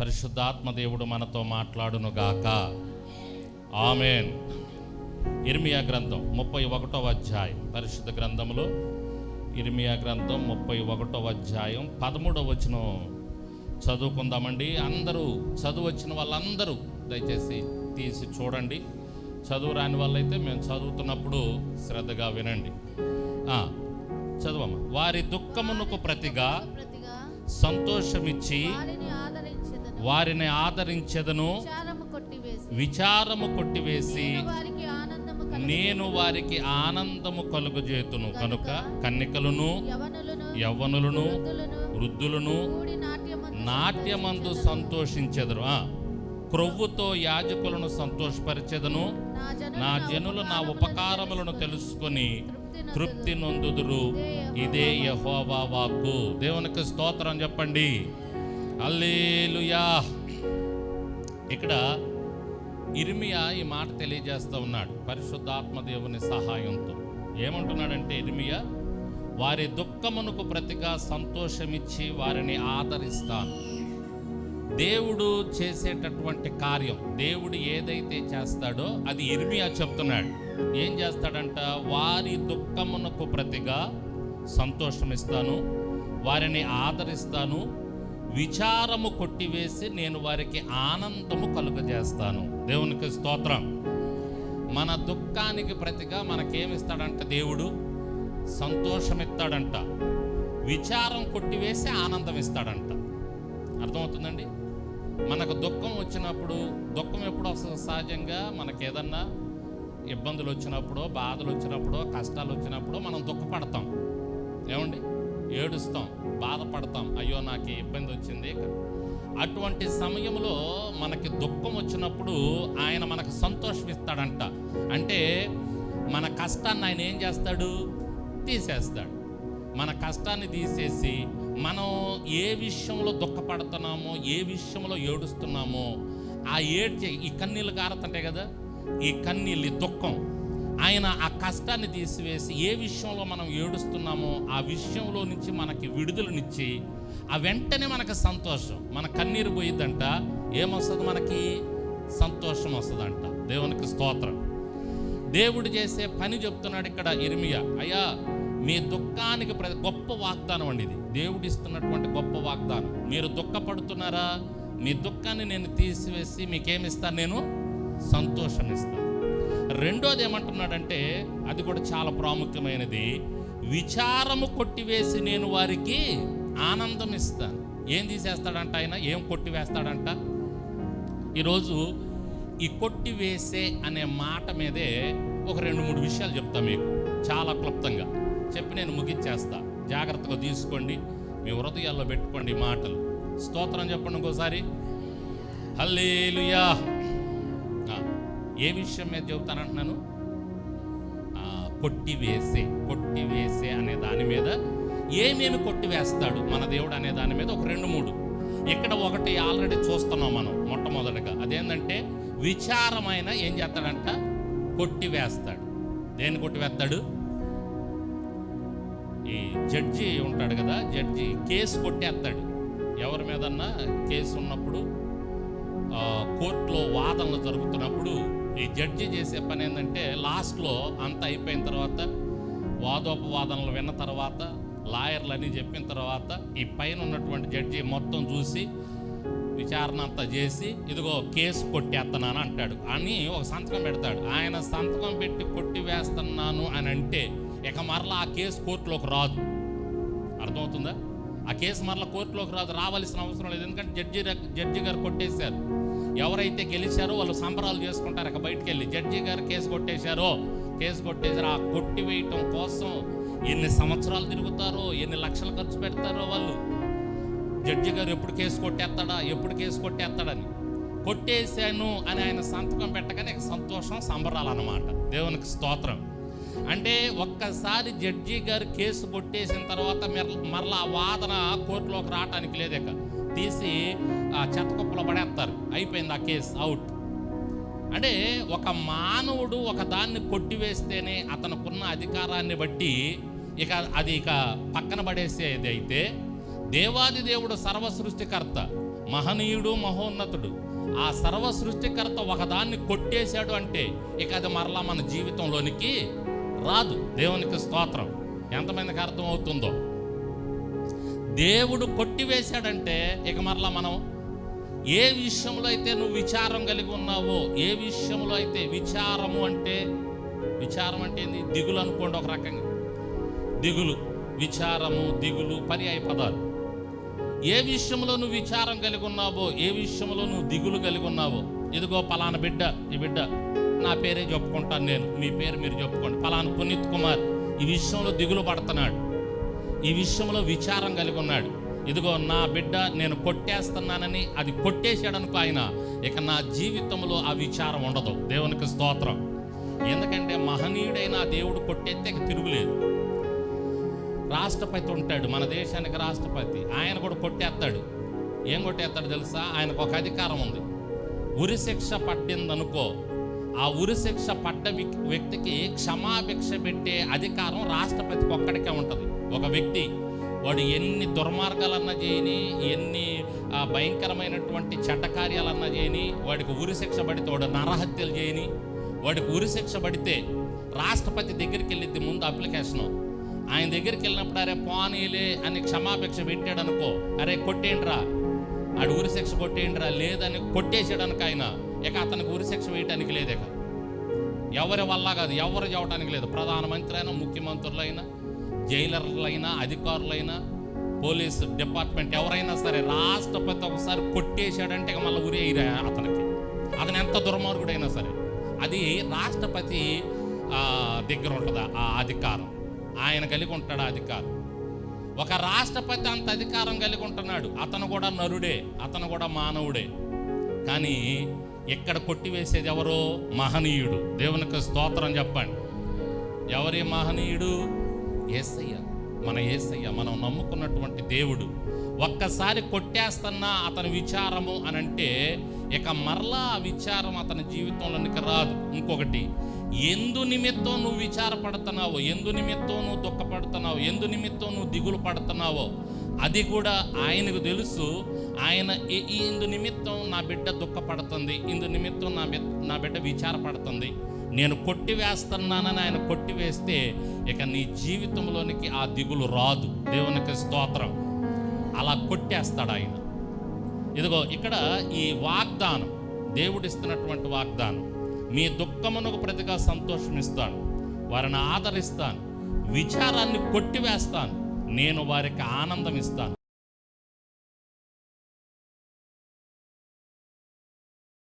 పరిశుద్ధాత్మ దేవుడు మనతో మాట్లాడునుగాక ఆమెన్. ఇర్మియా గ్రంథం ముప్పై ఒకటవ అధ్యాయం. పరిశుద్ధ గ్రంథములో ఇర్మియా గ్రంథం ముప్పై ఒకటవ అధ్యాయం. పదమూడవ వచనం చదువుకుందామండి. అందరూ చదువు వచ్చిన వాళ్ళందరూ దయచేసి తీసి చూడండి. చదువు రాని వాళ్ళైతే మేము చదువుతున్నప్పుడు శ్రద్ధగా వినండి. చదువమ్మా. వారి దుఃఖమునకు ప్రతిగా సంతోషమిచ్చి వారిని ఆదరించదను. విచారము కొట్టివేసి. నేను వారికి ఆనందము కలుగజేతును. కనుక కన్నికలను యవనులను యవ్వనులను వృద్ధులను నాట్యమందు సంతోషించెదరు. క్రొవ్వుతో యాజకులను సంతోషపరిచెదను. నా జనులు నా జనులు నా ఉపకారములను తెలుసుకొని తృప్తి నొందుదురు. ఇదే యహోవా వాక్కు. దేవునికి స్తోత్రం చెప్పండి. అల్లేలుయా ఇక్కడ ఇర్మియా ఈ మాట తెలియజేస్తూ ఉన్నాడు పరిశుద్ధాత్మ దేవుని సహాయంతో. ఏమంటున్నాడంటే ఇర్మియా వారి దుఃఖమునకు ప్రతిగా సంతోషమిచ్చి వారిని ఆదరిస్తాను. దేవుడు చేసేటటువంటి కార్యం దేవుడు ఏదైతే చేస్తాడో అది ఇర్మియా చెప్తున్నాడు. ఏం చేస్తాడంట? వారి దుఃఖమునకు ప్రతిగా సంతోషమిస్తాను వారిని ఆదరిస్తాను విచారము కొట్టివేసి నేను వారికి ఆనందము కలుగజేస్తాను. దేవునికి స్తోత్రం. మన దుఃఖానికి ప్రతిగా మనకేమిస్తాడంట దేవుడు? సంతోషమిస్తాడంట. విచారం కొట్టివేసి ఆనందం ఇస్తాడంట అర్థమవుతుందండి? మనకు దుఃఖం వచ్చినప్పుడు దుఃఖం ఎప్పుడు వస్తుంది సహజంగా? మనకి ఏదన్నా ఇబ్బందులు వచ్చినప్పుడు బాధలు వచ్చినప్పుడు కష్టాలు వచ్చినప్పుడు మనం దుఃఖపడతాం. ఏమండి? ఏడుస్తాం బాధపడతాం అయ్యో నాకు ఇబ్బంది వచ్చింది? అటువంటి సమయంలో మనకి దుఃఖం వచ్చినప్పుడు ఆయన మనకు సంతోషం ఇస్తాడంట అంటే మన కష్టాన్ని ఆయన ఏం చేస్తాడు? తీసేస్తాడు. మన కష్టాన్ని తీసేసి మనం ఏ విషయంలో దుఃఖపడుతున్నామో ఏ విషయంలో ఏడుస్తున్నామో ఆ ఏడ్చే ఈ కన్నీళ్ళు కారుతుంటాయి కదా? ఈ కన్నీళ్ళు దుఃఖం. ఆయన ఆ కష్టాన్ని తీసివేసి ఏ విషయంలో మనం ఏడుస్తున్నామో ఆ విషయంలో నుంచి మనకి విడుదలనిచ్చి ఆ వెంటనే మనకు సంతోషం. మన కన్నీరు పోయిద్దంట ఏమొస్తుంది మనకి? సంతోషం వస్తుందంట. దేవునికి స్తోత్రం. దేవుడు చేసే పని చెప్తున్నాడు ఇక్కడ ఇర్మియా అయ్యా మీ దుఃఖానికి ప్ర- గొప్ప వాగ్దానం అండి ఇది. దేవుడు ఇస్తున్నటువంటి గొప్ప వాగ్దానం. మీరు దుఃఖపడుతున్నారా? మీ దుఃఖాన్ని నేను తీసివేసి మీకేమిస్తాను నేను? సంతోషం ఇస్తాను రెండోది ఏమంటున్నాడంటే అది కూడా చాలా ప్రాముఖ్యమైనది. విచారము కొట్టివేసి నేను వారికి ఆనందం ఇస్తాను ఏం తీసేస్తాడంట ఆయన? ఏం కొట్టివేస్తాడంట? ఈరోజు ఈ కొట్టివేసే అనే మాట మీదే ఒక రెండు మూడు విషయాలు చెప్తా మీకు చాలా క్లుప్తంగా. చెప్పి నేను ముగించేస్తా. జాగ్రత్తగా తీసుకోండి. మీ హృదయాల్లో పెట్టుకోండి మాటలు. స్తోత్రం చెప్పండి ఇంకోసారి. హల్లేలుయా! ఏ విషయం మీద చెబుతానంటున్నాను? ఆ, కొట్టివేసే కొట్టివేసే అనే దాని మీద ఏమేమి కొట్టివేస్తాడు మన దేవుడు అనే దాని మీద ఒక రెండు మూడు. ఇక్కడ ఒకటి ఆల్రెడీ చూస్తున్నాం మనం మొట్టమొదటిగా. అదేంటంటే విచారమైన ఏం చేస్తాడంట? కొట్టివేస్తాడు దేన్ని కొట్టివేస్తాడు ఈ జడ్జి ఉంటాడు కదా జడ్జి కేసు కొట్టేస్తాడు. ఎవరి మీదన్నా కేసు ఉన్నప్పుడు కోర్టులో వాదనలు జరుగుతున్నప్పుడు ఈ జడ్జి చేసే పని ఏంటంటే లాస్ట్లో అంత అయిపోయిన తర్వాత వాదోపవాదనలు విన్న తర్వాత లాయర్లు అని చెప్పిన తర్వాత ఈ పైన ఉన్నటువంటి జడ్జి మొత్తం చూసి విచారణ అంతా చేసి ఇదిగో కేసు కొట్టేస్తున్నాను అంటాడు. అని ఒక సంతకం పెడతాడు. ఆయన సంతకం పెట్టి కొట్టి వేస్తున్నాను అని అంటే ఇక మరలా ఆ కేసు కోర్టులోకి రాదు. అర్థమవుతుందా? ఆ కేసు మరలా కోర్టులోకి రాదు. రావాల్సిన అవసరం లేదు. ఎందుకంటే జడ్జి జడ్జి గారు కొట్టేశారు. ఎవరైతే గెలిచారో వాళ్ళు సంబరాలు చేసుకుంటారు. ఇక బయటికి వెళ్ళి జడ్జి గారు కేసు కొట్టేశారో కేసు కొట్టేశారు. ఆ కొట్టివేయటం కోసం ఎన్ని సంవత్సరాలు తిరుగుతారో ఎన్ని లక్షలు ఖర్చు పెడతారో వాళ్ళు. జడ్జి గారు ఎప్పుడు కేసు కొట్టేస్తాడా ఎప్పుడు కేసు కొట్టేస్తాడని. కొట్టేశాను అని ఆయన సంతకం పెట్టగానే సంతోషం సంబరాలు అన్నమాట. దేవునికి స్తోత్రం. అంటే ఒక్కసారి జడ్జి గారు కేసు కొట్టేసిన తర్వాత మరలా వాదన కోర్టులోకి రావటానికి లేదు ఇక తీసి ఆ చెత్తకుప్పలో పడేస్తారు అయిపోయింది ఆ కేసు. అవుట్ అంటే ఒక మానవుడు ఒక దాన్ని కొట్టివేస్తేనే అతనుకున్న అధికారాన్ని బట్టి ఇక అది ఇక పక్కన పడేసేది అయితే దేవాది దేవుడు సర్వ సృష్టికర్త మహనీయుడు మహోన్నతుడు. ఆ సర్వ సృష్టికర్త ఒకదాన్ని కొట్టేశాడు అంటే ఇక అది మరలా మన జీవితంలోనికి రాదు. దేవునికి స్తోత్రం. ఎంతమందికి అర్థం అవుతుందో దేవుడు కొట్టివేశాడంటే ఇక మరలా మనం ఏ విషయంలో అయితే నువ్వు విచారం కలిగి ఉన్నావో ఏ విషయంలో అయితే విచారము అంటే విచారం అంటే ఏంది? దిగులు అనుకోండి ఒక రకంగా. దిగులు విచారము దిగులు పర్యాయ పదాలు. ఏ విషయంలో నువ్వు విచారం కలిగి ఉన్నావో ఏ విషయంలో నువ్వు దిగులు కలిగి ఉన్నావో ఇదిగో పలానా బిడ్డ ఈ బిడ్డ నా పేరే చెప్పుకుంటాను నేను మీ పేరు మీరు చెప్పుకోండి. పలానా పునీత్ కుమార్ ఈ విషయంలో దిగులు పడుతున్నాడు. ఈ విషయంలో విచారం కలిగి ఉన్నాడు. ఇదిగో నా బిడ్డ నేను కొట్టేస్తున్నానని అది కొట్టేశాడనుకో ఆయన ఇక నా జీవితంలో ఆ విచారం ఉండదు. దేవునికి స్తోత్రం. ఎందుకంటే మహనీయుడైన దేవుడు కొట్టేస్తే తిరుగులేదు. రాష్ట్రపతి ఉంటాడు మన దేశానికి రాష్ట్రపతి. ఆయన కూడా కొట్టేస్తాడు. ఏం కొట్టేస్తాడు తెలుసా? ఆయనకు ఒక అధికారం ఉంది. ఉరి శిక్ష పట్టిందనుకో ఆ ఉరి శిక్ష పడ్డ వ్యక్తికి క్షమాభిక్ష పెట్టే అధికారం రాష్ట్రపతికి ఒక్కడికే ఉంటుంది. ఒక వ్యక్తి. వాడు ఎన్ని దుర్మార్గాలన్నా చేయని ఎన్ని భయంకరమైనటువంటి చట్టకార్యాలన్నా చేయని వాడికి ఉరి శిక్ష పడితే వాడు నరహత్యలు చేయని వాడికి ఉరి శిక్ష పడితే రాష్ట్రపతి దగ్గరికి వెళ్ళిద్ది ముందు అప్లికేషను. ఆయన దగ్గరికి వెళ్ళినప్పుడు అరే పోనీలే అని క్షమాపేక్ష పెట్టాడు అనుకో అరే కొట్టేయండిరా. ఆడు ఉరి శిక్ష కొట్టేయండిరా లేదని కొట్టేసేయడానికి ఆయన. ఇక అతనికి ఉరి శిక్ష వేయడానికి లేదు ఇక ఎవరి వల్ల కాదు ఎవరు చెప్పడానికి లేదు. ప్రధానమంత్రి అయినా ముఖ్యమంత్రులైనా జైలర్లైనా అధికారులైనా పోలీస్ డిపార్ట్మెంట్ ఎవరైనా సరే రాష్ట్రపతి ఒకసారి కొట్టేశాడంటే ఇక మళ్ళీ ఊరే వేయరు అతనికి. అతను ఎంత దుర్మార్గుడైనా సరే. అది రాష్ట్రపతి దగ్గర ఉంటుంది? ఆ అధికారం. ఆయన కలిగి ఉంటాడు అధికారం? ఒక రాష్ట్రపతి అంత అధికారం కలిగి ఉంటున్నాడు. అతను కూడా నరుడే అతను కూడా మానవుడే. కానీ ఎక్కడ కొట్టివేసేది ఎవరో మహనీయుడు. దేవునికి స్తోత్రం చెప్పండి. ఎవరి మహనీయుడు? ఏసయ్య మన ఏసయ్య మనం నమ్ముకున్నటువంటి దేవుడు. ఒక్కసారి కొట్టేస్తున్నా అతని విచారము అని అంటే ఇక మరలా ఆ విచారం అతని జీవితంలోనికి రాదు. ఇంకొకటి ఎందు నిమిత్తం నువ్వు విచారపడుతున్నావో ఎందు నిమిత్తం నువ్వు దుఃఖపడుతున్నావు ఎందు నిమిత్తం నువ్వు దిగులు పడుతున్నావో అది కూడా ఆయనకు తెలుసు. ఆయన ఈ- ఈ ఇందు నిమిత్తం నా బిడ్డ దుఃఖపడుతుంది. ఇందు నిమిత్తం నా బిడ్డ నా బిడ్డ విచారపడుతుంది. నేను కొట్టివేస్తున్నానని ఆయన కొట్టివేస్తే ఇక నీ జీవితంలోనికి ఆ దిగులు రాదు. దేవునికి స్తోత్రం. అలా కొట్టేస్తాడు ఆయన. ఇదిగో ఇక్కడ ఈ వాగ్దానం దేవుడిస్తున్నటువంటి వాగ్దానం. మీ దుఃఖమునకు ప్రతిగా సంతోషం ఇస్తాను వారిని ఆదరిస్తాను. విచారాన్ని కొట్టివేస్తాను. నేను వారికి ఆనందం ఇస్తాను.